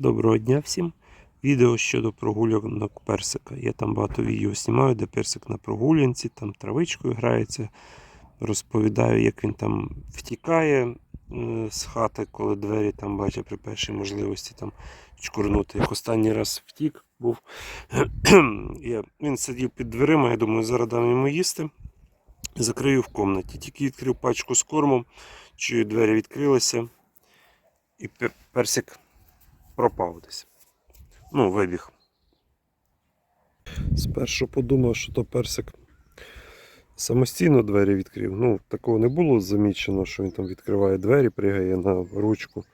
Доброго дня всім. Відео щодо прогулянок персика. Я там багато відео знімаю, де персик на прогулянці, там травичкою грається. Розповідаю, як він там втікає е, з хати, коли двері там бачить при першій можливості там чкурнути. Як останній раз втік був. він сидів під дверима, я думаю, зараз дам йому їсти. Закрию в комнаті. Тільки відкрив пачку з кормом, чую, двері відкрилися, і персик пропав десь. Ну, вибіг. Спершу подумав, що то персик самостійно двері відкрив. Ну, такого не було замічено, що він там відкриває двері, пригає на ручку.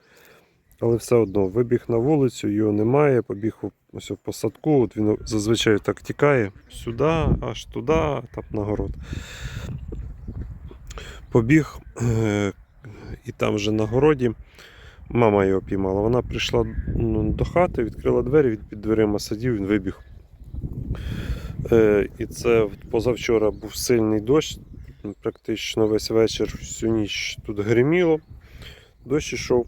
Але все одно вибіг на вулицю, його немає, побіг ось у посадку. От він зазвичай так тікає сюди, аж туди, там на город. Побіг е- і там вже на городі Мама його піймала. Вона прийшла ну, до хати, відкрила двері, він під дверима сидів, він вибіг. Е, і це позавчора був сильний дощ, практично весь вечір, всю ніч тут гриміло. Дощ ішов.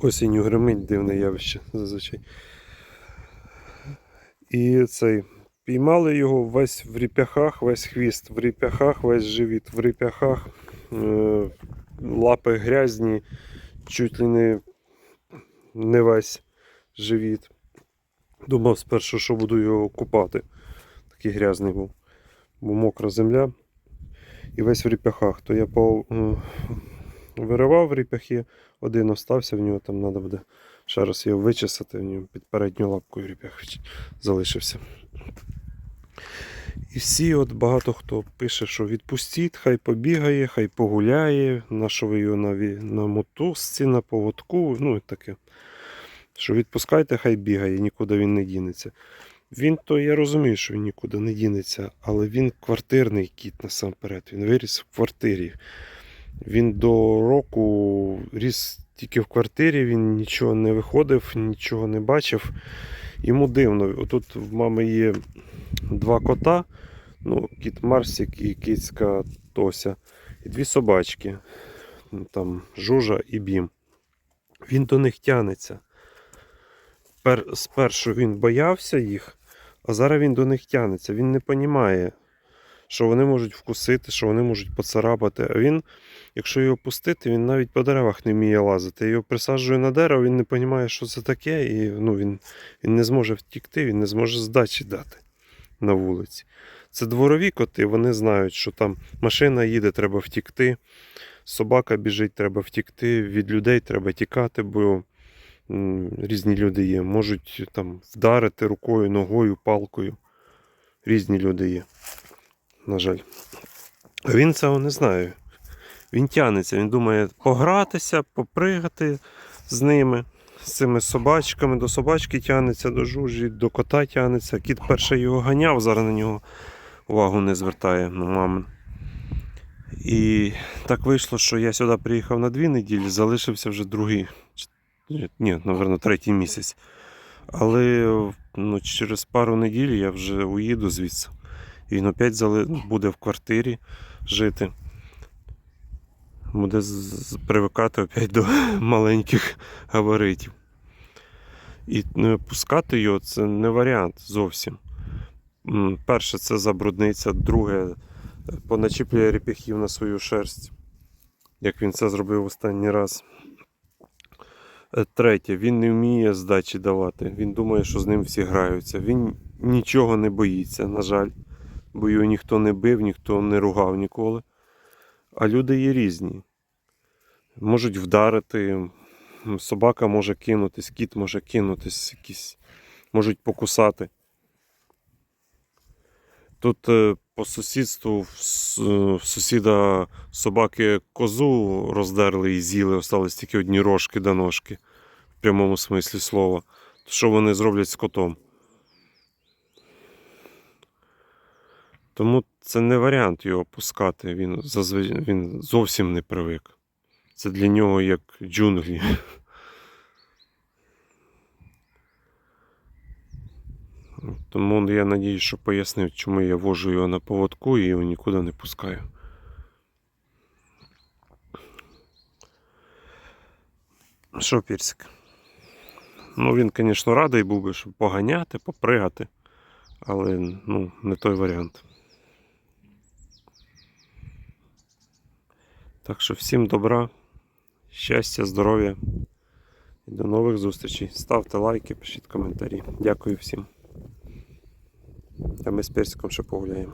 Осінню гримить дивне явище зазвичай. І цей. Піймали його весь в ріп'яхах, весь хвіст, в ріп'яхах, весь живіт, в ріп'яхах, е, лапи грязні, чуть ли не, не весь живіт. Думав спершу, що буду його купати. Такий грязний був. Бо мокра земля. І весь в ріп'яхах. То я по, виривав ріп'яхи, один остався в нього, там треба буде ще раз його вичесати, в нього під передню лапкою ріп'ях залишився. І всі, от багато хто пише, що відпустіть, хай побігає, хай погуляє, на що ви його на, на мотузці, на поводку, ну і таке. Що відпускайте, хай бігає, нікуди він не дінеться. Він то я розумію, що він нікуди не дінеться, але він квартирний кіт насамперед. Він виріс в квартирі. Він до року ріс тільки в квартирі, він нічого не виходив, нічого не бачив. Йому дивно. Отут в мами є два кота. Ну, кіт Марсик і кицька Тося. І дві собачки. Ну, Там Жужа і Бім. Він до них тянеться. Пер, спершу він боявся їх, а зараз він до них тянеться. Він не розуміє, що вони можуть вкусити, що вони можуть поцарапати. А він, якщо його пустити, він навіть по деревах не вміє лазити. Я Його присаджую на дерево, він не розуміє, що це таке, і ну, він, він не зможе втікти, він не зможе здачі дати на вулиці. Це дворові коти, вони знають, що там машина їде, треба втікти, собака біжить, треба втікти, від людей треба тікати, бо різні люди є. Можуть там вдарити рукою, ногою, палкою. Різні люди є. На жаль. Він цього не знає. Він тянеться, він думає погратися, попригати з ними, з цими собачками. До собачки тянеться, до жужі, до кота тянеться. Кіт перше його ганяв, зараз на нього увагу не звертає на мамин. І так вийшло, що я сюди приїхав на дві неділі, залишився вже другий, ні, напевно, третій місяць. Але ну, через пару неділь я вже уїду звідси. Він опять буде в квартирі жити. Буде привикати опять до маленьких габаритів. І не пускати його це не варіант зовсім. Перше, це забрудниться, друге, поначіплює реп'яхів на свою шерсть, як він це зробив останній раз. Е, Третє, він не вміє здачі давати. Він думає, що з ним всі граються. Він нічого не боїться, на жаль, бо його ніхто не бив, ніхто не ругав ніколи. А люди є різні. Можуть вдарити, собака може кинутись, кіт може кинутись, якісь, можуть покусати. Тут е, по сусідству в сусіда собаки козу роздерли і з'їли, остались тільки одні рожки до ножки, в прямому смислі слова. Що вони зроблять з котом? Тому це не варіант його пускати. Він, він зовсім не привик. Це для нього як джунглі. Тому я надіюсь, що пояснив, чому я вожу його на поводку і його нікуди не пускаю. Що, Пірсик? Ну, він, звісно, радий був би, щоб поганяти, попригати, але ну, не той варіант. Так що всім добра, щастя, здоров'я і до нових зустрічей. Ставте лайки, пишіть коментарі. Дякую всім. А ми з персиком ще погуляємо.